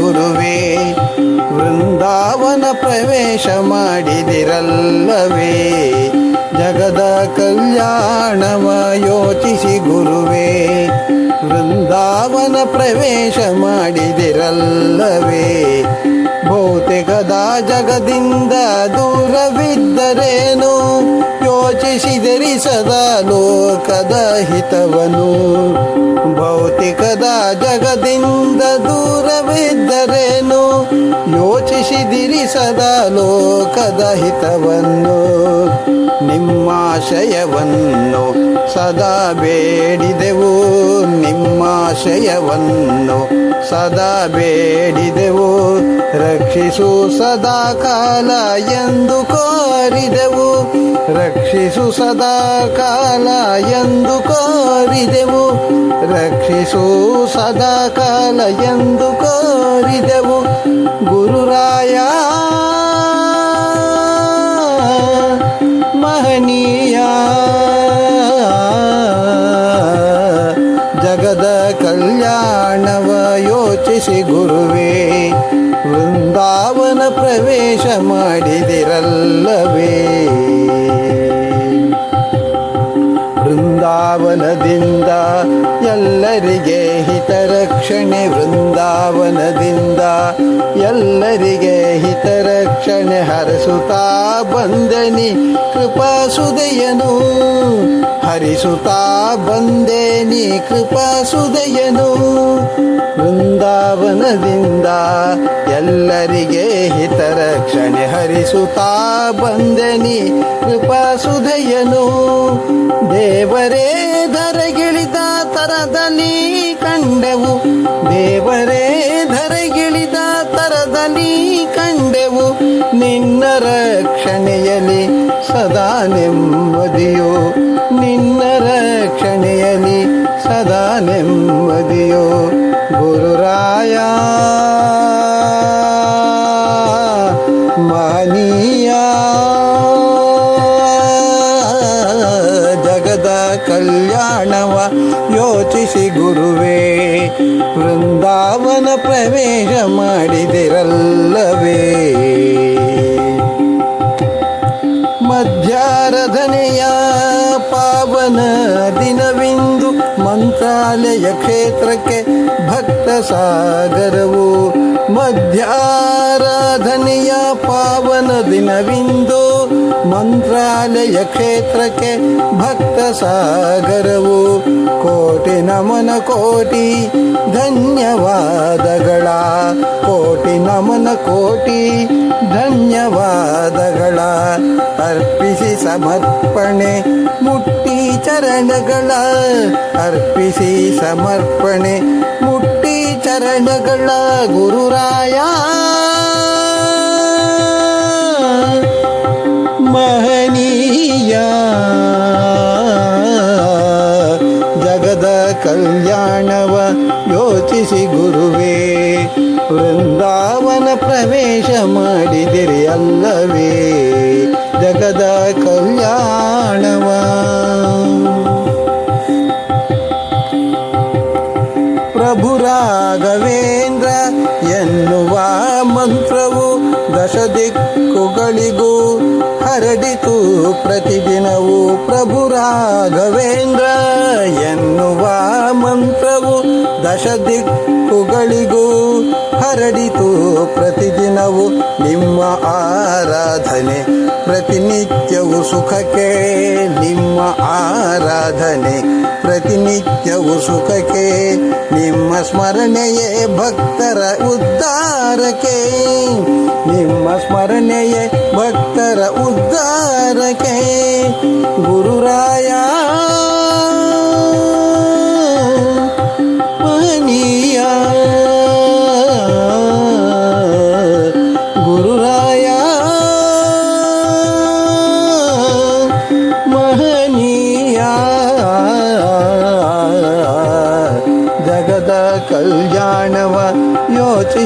ಗುರುವೇ, ವೃಂದಾವನ ಪ್ರವೇಶ ಮಾಡಿದಿರಲ್ಲವೇ? ಜಗದ ಕಲ್ಯಾಣವ ಯೋಚಿಸಿ ಗುರುವೇ, ವೃಂದಾವನ ಪ್ರವೇಶ ಮಾಡಿದಿರಲ್ಲವೇ? ಭೌತಿಕದ ಜಗದಿಂದ ದೂರವಿದ್ದರೇನು? ಯೋಚಿಸಿದರಿ ಸದಾ ಲೋಕದ ಹಿತವನು. ಭೌತಿಕದ ಜಗದಿಂದ ದೂರವಿದ್ದರೇನು ಯೋಚಿಸಿದಿರಿ ಸದಾ ಲೋಕದ ಹಿತವನ್ನು, ನಿಮ್ಮಾಶಯವನ್ನು ಸದಾ ಬೇಡಿದೆವು, ನಿಮ್ಮಾಶಯವನ್ನು ಸದಾ ಬೇಡಿದೆವು, ರಕ್ಷಿಸು ಸದಾ ಕಾಲ ಎಂದು ಕೋರಿದೆವು, ರಕ್ಷಿಸು ಸದಾ ಕಾಲ ಎಂದು ಕೋರಿದೆವು, ರಕ್ಷಿಸು ಸದಾ ಕಾಲ ಎಂದು ಯೋಚಿಸಿ ಗುರುವೇ ವೃಂದಾವನ ಪ್ರವೇಶ ಮಾಡಿದಿರಲ್ಲವೇ? ವೃಂದಾವನದಿಂದ ಎಲ್ಲರಿಗೆ ಹಿತರಕ್ಷಣೆ ವೃಂದಾವನದಿಂದ ಎಲ್ಲರಿಗೆ ಹಿತರಕ್ಷಣೆ ಹರಸುತ್ತಾ ಬಂದನಿ ಕೃಪಾಸುದಯನು ಹರಿಸುತ್ತಾ ಬಂದೇನಿ ಕೃಪಾಸುದಯನು ವೃಂದಾವನದಿಂದ ಎಲ್ಲರಿಗೆ ಹಿತರಕ್ಷಣೆ ಹರಿಸುತ್ತಾ ಬಂದನಿ. ಕೃಪಾಸುದಯನು ದೇವರೇ, ಧರೆಗಿಳಿದ ತರದಲ್ಲಿ ಕಂಡೆವು. ದೇವರೇ, ಧರೆಗಿಳಿದ ತರದಲ್ಲಿ ಕಂಡೆವು. ನಿನ್ನ ರಕ್ಷಣೆಯಲ್ಲಿ ಸದಾ ನೆಮ್ಮದಿಯೋ. ನಿನ್ನ ರಕ್ಷಣೆಯಲ್ಲಿ ಸದಾ ನೆಮ್ಮದಿಯೋ. ಗುರುರಾಯ ಕಲ್ಯಾಣವ ಯೋಚಿಸಿ ಗುರುವೇ, ವೃಂದಾವನ ಪ್ರವೇಶ ಮಾಡಿದಿರಲ್ಲವೇ? ಮಧ್ಯಾರಧನೆಯ ಪಾವನ ದಿನವಿಂದು ಮಂತ್ರಾಲಯ ಕ್ಷೇತ್ರಕ್ಕೆ ಭಕ್ತ ಸಾಗರವು ಮಧ್ಯಾರಾಧನೆಯ ಪಾವನ ದಿನವಿಂದು ಮಂತ್ರಾಲಯ ಕ್ಷೇತ್ರಕ್ಕೆ ಭಕ್ತ ಸಾಗರವು ಕೋಟಿ ನಮನ ಕೋಟಿ ಧನ್ಯವಾದಗಳ. ಕೋಟಿ ನಮನ ಕೋಟಿ ಧನ್ಯವಾದಗಳ. ಅರ್ಪಿಸಿ ಸಮರ್ಪಣೆ ಮುಟ್ಟಿ ಚರಣಗಳ. ಅರ್ಪಿಸಿ ಸಮರ್ಪಣೆ ಮುಟ್ಟಿ ಚರಣಗಳ. ಗುರುರಾಯ ಜಗದ ಕಲ್ಯಾಣವ ಯೋಚಿಸಿ ಗುರುವೇ. ವೃಂದಾವನ ಪ್ರವೇಶ ಮಾಡಿದಿರಿ ಅಲ್ಲವೇ. ಜಗದ ಕಲ್ಯಾಣವ. ಪ್ರಭು ರಾಘವೇಂದ್ರ ಎನ್ನುವ ಮಂತ್ರವು ದಶ ದಿಕ್ಕುಗಳಿಗೂ ಹರಡಿತು ಪ್ರತಿದಿನವೂ. ಪ್ರಭು ರಾಘವೇಂದ್ರ ದಶ ದಿಕ್ಕುಗಳಿಗೂ ಹರಡಿತು ಪ್ರತಿದಿನವು ನಿಮ್ಮ ಆರಾಧನೆ. ಪ್ರತಿನಿತ್ಯವು ಸುಖಕ್ಕೆ ನಿಮ್ಮ ಆರಾಧನೆ. ಪ್ರತಿನಿತ್ಯವು ಸುಖಕ್ಕೆ ನಿಮ್ಮ ಸ್ಮರಣೆಯೇ ಭಕ್ತರ ಉದ್ಧಾರಕ್ಕೆ. ನಿಮ್ಮ ಸ್ಮರಣೆಯೇ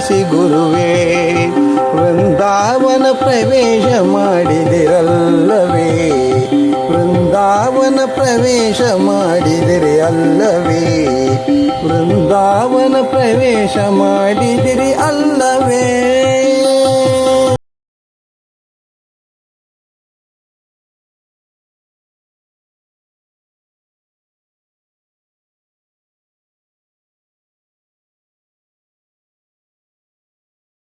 ಯೋಚಿಸಿ ಗುರುವೇ ವೃಂದಾವನ ಪ್ರವೇಶ ಮಾಡಿದಿರಲ್ಲವೇ. ವೃಂದಾವನ ಪ್ರವೇಶ ಮಾಡಿದಿರಿ ಅಲ್ಲವೇ. ವೃಂದಾವನ ಪ್ರವೇಶ ಮಾಡಿದಿರಿ